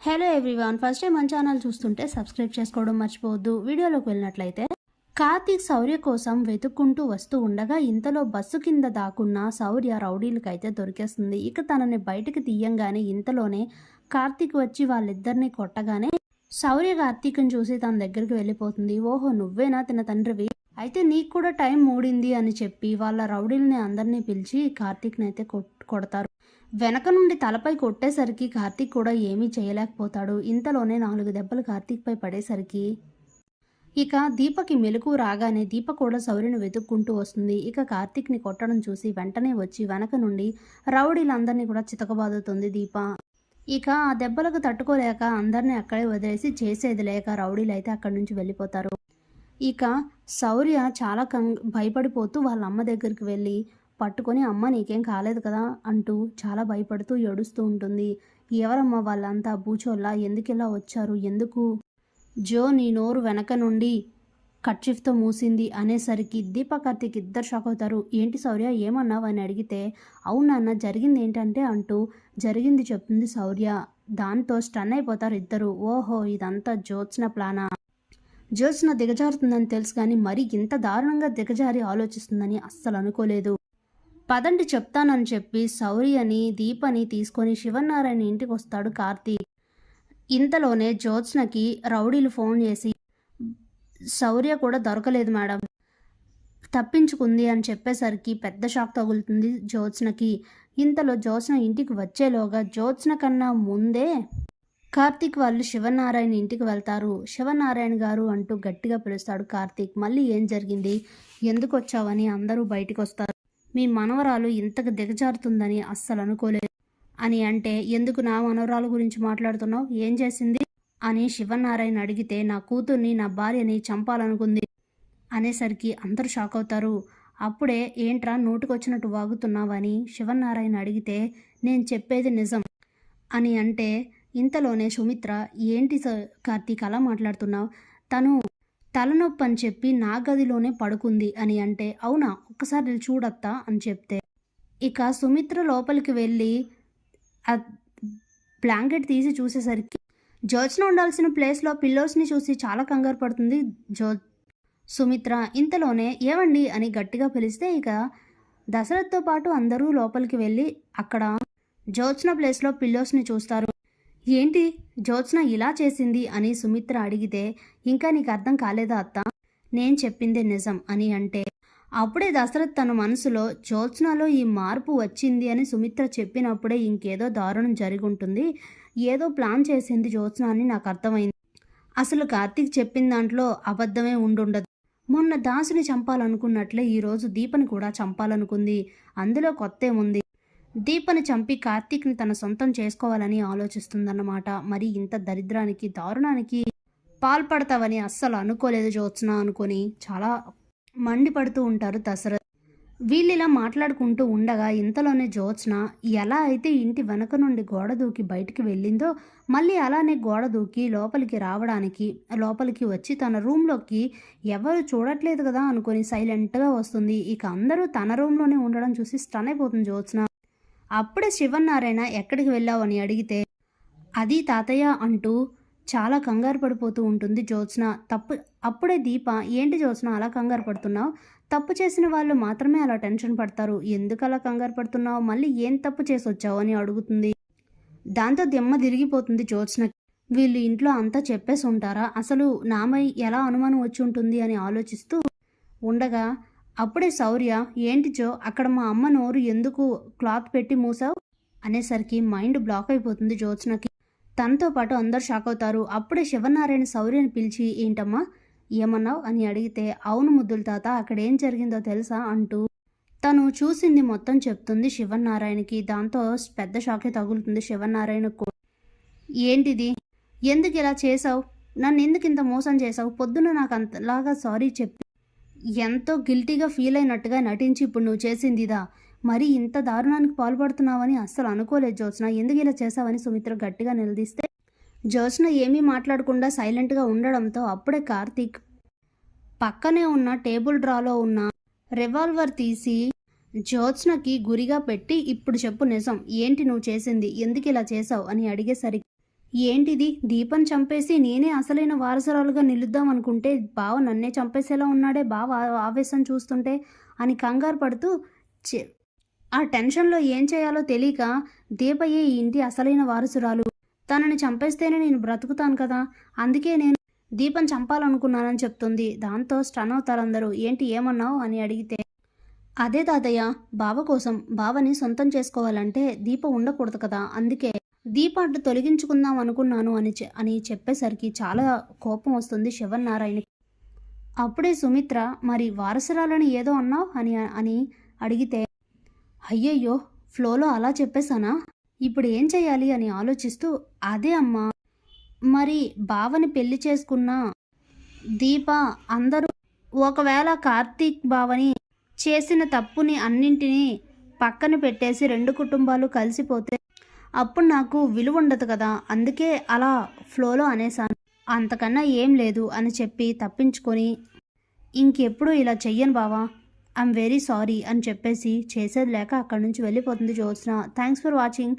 Hello everyone first time మన channel చూస్తుంటే subscribe చేసుకోవడం మర్చిపోవద్దు. వీడియోలోకి వెళ్ళినట్లయితే కార్తీక్ శౌర్య కోసం వెతుక్కుంటూ వస్తూ ఉండగా ఇంతలో బస్సు కింద దాక్కున్న శౌర్య రౌడీలకైతే దొరికేస్తుంది. ఇక తనని బయటకు తీయంగానే ఇంతలోనే కార్తీక్ వచ్చి వాళ్ళిద్దరిని కొట్టగానే శౌర్య కార్తీక్ని చూసి తన దగ్గరికి వెళ్ళిపోతుంది. ఓహో నువ్వేనా తన తండ్రివి? అయితే నీకు కూడా టైం మూడింది అని చెప్పి వాళ్ళ రౌడీల్ని అందరినీ పిలిచి కార్తీక్ని అయితే కొడతారు. వెనక నుండి తలపై కొట్టేసరికి కార్తీక్ కూడా ఏమీ చేయలేకపోతాడు. ఇంతలోనే నాలుగు దెబ్బలు కార్తీక్పై పడేసరికి ఇక దీపకి మెలకు రాగానే దీప కూడా శౌర్యను వెతుక్కుంటూ వస్తుంది. ఇక కార్తీక్ని కొట్టడం చూసి వెంటనే వచ్చి వెనక నుండి రౌడీలందరినీ కూడా చితకబాదుతుంది దీప. ఇక ఆ దెబ్బలకు తట్టుకోలేక అందరినీ అక్కడే వదిలేసి చేసేది లేక రౌడీలు అయితే అక్కడి నుంచి వెళ్ళిపోతారు. ఇక శౌర్య చాలా కం భయపడిపోతూ వాళ్ళ అమ్మ దగ్గరికి వెళ్ళి పట్టుకొని అమ్మ నీకేం కాలేదు కదా అంటూ చాలా భయపడుతూ ఏడుస్తూ ఉంటుంది. ఎవరమ్మ వాళ్ళంతా బూచోళ్ళ? ఎందుకు ఇలా వచ్చారు? ఎందుకు? జో నీ నోరు వెనక నుండి కట్చిఫ్తో మూసింది అనేసరికి దీప కార్తీక్ ఇద్దరు షాక్ అవుతారు. ఏంటి శౌర్య? ఏమన్నావు? అని అడిగితే అవునన్న జరిగింది ఏంటంటే అంటూ జరిగింది చెప్తుంది శౌర్య. దాంతో స్టన్ అయిపోతారు ఇద్దరు. ఓహో ఇదంతా జ్యోత్స్న ప్లానా? జ్యోత్స్న దిగజారుతుందని తెలుసు కానీ మరి ఇంత దారుణంగా దిగజారి ఆలోచిస్తుందని అస్సలు అనుకోలేదు. పదండి చెప్తానని చెప్పి సౌర్యని దీపని తీసుకొని శివనారాయణ ఇంటికి వస్తాడు కార్తీక్. ఇంతలోనే జ్యోత్స్నకి రౌడీలు ఫోన్ చేసి శౌర్య కూడా దొరకలేదు మేడం. తప్పించుకుంది అని చెప్పేసరికి పెద్ద షాక్ తగులుతుంది జ్యోత్స్నకి. ఇంతలో జ్యోత్స్న ఇంటికి వచ్చేలోగా జ్యోత్స్న కన్నా ముందే కార్తీక్ వాళ్ళు శివనారాయణ ఇంటికి వెళ్తారు. శివనారాయణ గారు అంటూ గట్టిగా పిలుస్తాడు కార్తీక్. మళ్ళీ ఏం జరిగింది? ఎందుకు వచ్చావని అందరూ బయటికి వస్తారు మీ మనవరాలు ఇంతకు దిగజారుతుందని అస్సలు అనుకోలేదు. అని అంటే ఎందుకు నా మనవరాలు గురించి మాట్లాడుతున్నావు? ఏం చేసింది? అని శివనారాయణ అడిగితే నా కూతుర్ని నా భార్యని చంపాలనుకుంది అనేసరికి అందరూ షాక్ అవుతారు. అప్పుడే ఏంట్రా నోటికొచ్చినట్టు వాగుతున్నావని శివనారాయణ అడిగితే నేను చెప్పేది నిజం అని అంటే ఇంతలోనే సుమిత్ర ఏంటి స- కార్తీక్ అలా మాట్లాడుతున్నావు? తను తలనొప్పి అని చెప్పి నా గదిలోనే పడుకుంది అని అంటే అవునా? ఒక్కసారి చూడత్తా అని చెప్తే. ఇక సుమిత్ర లోపలికి వెళ్ళి ఆ బ్లాంకెట్ తీసి చూసేసరికి జ్యోత్స్న ఉండాల్సిన ప్లేస్లో పిల్లోస్ని చూసి చాలా కంగారు పడుతుంది జో సుమిత్ర ఇంతలోనే ఏవండి? అని గట్టిగా పిలిస్తే ఇక దశరథ్తో పాటు అందరూ లోపలికి వెళ్ళి అక్కడ జ్యోత్స్న ప్లేస్లో పిల్లోస్ని చూస్తారు. ఏంటి? జ్యోత్స్న ఇలా చేసింది అని సుమిత్ర అడిగితే ఇంకా నీకు అర్థం కాలేదా అత్త? నేను చెప్పిందే నిజం అని అంటే అప్పుడే దశరథ్ తన మనసులో జ్యోత్స్నలో ఈ మార్పు వచ్చింది అని సుమిత్ర చెప్పినప్పుడే ఇంకేదో దారుణం జరిగి ఉంటుంది ఏదో ప్లాన్ చేసింది జ్యోత్స్న అని నాకు అర్థమైంది. అసలు కార్తీక్ చెప్పిన దాంట్లో అబద్ధమే ఉండుండదు. మొన్న దాసుని చంపాలనుకున్నట్లే ఈరోజు దీపని కూడా చంపాలనుకుంది. అందులో కొత్త ఏముంది? దీపను చంపి కార్తీక్ని తన సొంతం చేసుకోవాలని ఆలోచిస్తుందన్నమాట. మరి ఇంత దరిద్రానికి దారుణానికి పాల్పడతావని అస్సలు అనుకోలేదు జ్యోత్స్న అనుకొని చాలా మండిపడుతూ ఉంటారు దశరథ్. వీళ్ళిలా మాట్లాడుకుంటూ ఉండగా ఇంతలోనే జ్యోత్స్న ఎలా అయితే ఇంటి వెనక నుండి గోడ దూకి బయటికి వెళ్ళిందో మళ్ళీ అలానే గోడ దూకి లోపలికి రావడానికి లోపలికి వచ్చి తన రూమ్లోకి ఎవరు చూడట్లేదు కదా అనుకొని సైలెంట్గా వస్తుంది. ఇక అందరూ తన రూమ్లోనే ఉండడం చూసి స్టన్ అయిపోతుంది జ్యోత్స్న. అప్పుడే శివనారాయణ ఎక్కడికి వెళ్ళావు అని అడిగితే అది తాతయ్య అంటూ చాలా కంగారు పడిపోతూ ఉంటుంది జ్యోత్స్న. తప్పు అప్పుడే దీప ఏంటి జ్యోత్స్న అలా కంగారు పడుతున్నావు? తప్పు చేసిన వాళ్ళు మాత్రమే అలా టెన్షన్ పడతారు. ఎందుకు అలా కంగారు పడుతున్నావు? మళ్ళీ ఏం తప్పు చేసి వచ్చావు అని అడుగుతుంది. దాంతో దిమ్మ తిరిగిపోతుంది జ్యోత్స్న. వీళ్ళు ఇంట్లో అంతా చెప్పేసి ఉంటారా అసలు నామై ఎలా అనుమానం వచ్చి ఉంటుంది అని ఆలోచిస్తూ ఉండగా అప్పుడే శౌర్య ఏంటి జో అక్కడ మా అమ్మ నోరు ఎందుకు క్లాత్ పెట్టి మూసావు? అనేసరికి మైండ్ బ్లాక్ అయిపోతుంది జ్యోత్స్నకి. తనతో పాటు అందరు షాక్ అవుతారు. అప్పుడే శివనారాయణ శౌర్యని పిలిచి ఏంటమ్మా ఏమన్నావు? అని అడిగితే అవును ముద్దుల తాత అక్కడ ఏం జరిగిందో తెలుసా? అంటూ తను చూసింది మొత్తం చెప్తుంది శివనారాయణకి. దాంతో పెద్ద షాకే తగులుతుంది శివనారాయణకు కూడా. ఏంటిది? ఎందుకు ఇలా చేసావు? నన్ను ఎందుకు ఇంత మోసం చేసావు? పొద్దున నాకు అంతలాగా సారీ చెప్పి ఎంతో గిల్టీగా ఫీల్ అయినట్టుగా నటించి ఇప్పుడు నువ్వు చేసింది ఇదా? మరి ఇంత దారుణానికి పాల్పడుతున్నావని అస్సలు అనుకోలేదు జ్యోత్స్న. ఎందుకు ఇలా చేశావని సుమిత్ర గట్టిగా నిలదీస్తే? జ్యోత్స్న ఏమీ మాట్లాడకుండా సైలెంట్గా ఉండడంతో అప్పుడే కార్తీక్ పక్కనే ఉన్న టేబుల్ డ్రాలో ఉన్న రివాల్వర్ తీసి జ్యోత్స్నకి గురిగా పెట్టి ఇప్పుడు చెప్పు నిజం. ఏంటి నువ్వు చేసింది? ఎందుకు ఇలా చేసావు అని అడిగేసరికి ఏంటిది? దీపం చంపేసి నేనే అసలైన వారసురాలుగా నిలుద్దాం అనుకుంటే బావ నన్నే చంపేసేలా ఉన్నాడే? బావ ఆ- ఆవేశం చూస్తుంటే అని కంగారు పడుతూ ఆ టెన్షన్లో ఏం చేయాలో తెలియక దీపయ్యే ఈ ఇంటి అసలైన వారసురాలు. తనని చంపేస్తేనే నేను బ్రతుకుతాను కదా? అందుకే నేను దీపం చంపాలనుకున్నానని చెప్తుంది. దాంతో స్టన్ అవుతారందరూ. ఏంటి ఏమన్నావు? అని అడిగితే అదే తాతయ్య బావ కోసం బావని సొంతం చేసుకోవాలంటే దీప ఉండకూడదు కదా? అందుకే దీప తొలగించుకుందాం అనుకున్నాను అని అని చెప్పేసరికి చాలా కోపం వస్తుంది శివన్నారాయణ అప్పుడే సుమిత్ర మరి వారసురాలని ఏదో అన్నావు? అని అని అడిగితే అయ్యయ్యో ఫ్లోలో అలా చెప్పేశానా? ఇప్పుడు ఏం చేయాలి? అని ఆలోచిస్తూ అదే అమ్మా మరి బావని పెళ్ళి చేసుకున్న దీప అందరూ ఒకవేళ కార్తీక్ బావని చేసిన తప్పుని అన్నింటినీ పక్కన పెట్టేసి రెండు కుటుంబాలు కలిసిపోతే అప్పుడు నాకు విలువ ఉండదు కదా అందుకే అలా ఫ్లోలో అనేసాను అంతకన్నా ఏం లేదు అని చెప్పి తప్పించుకొని ఇంకెప్పుడు ఇలా చెయ్యను బావా? ఐఎమ్ వెరీ సారీ అని చెప్పేసి చేసేది లేక అక్కడి నుంచి వెళ్ళిపోతుంది జ్యోత్స్న. Thanks for watching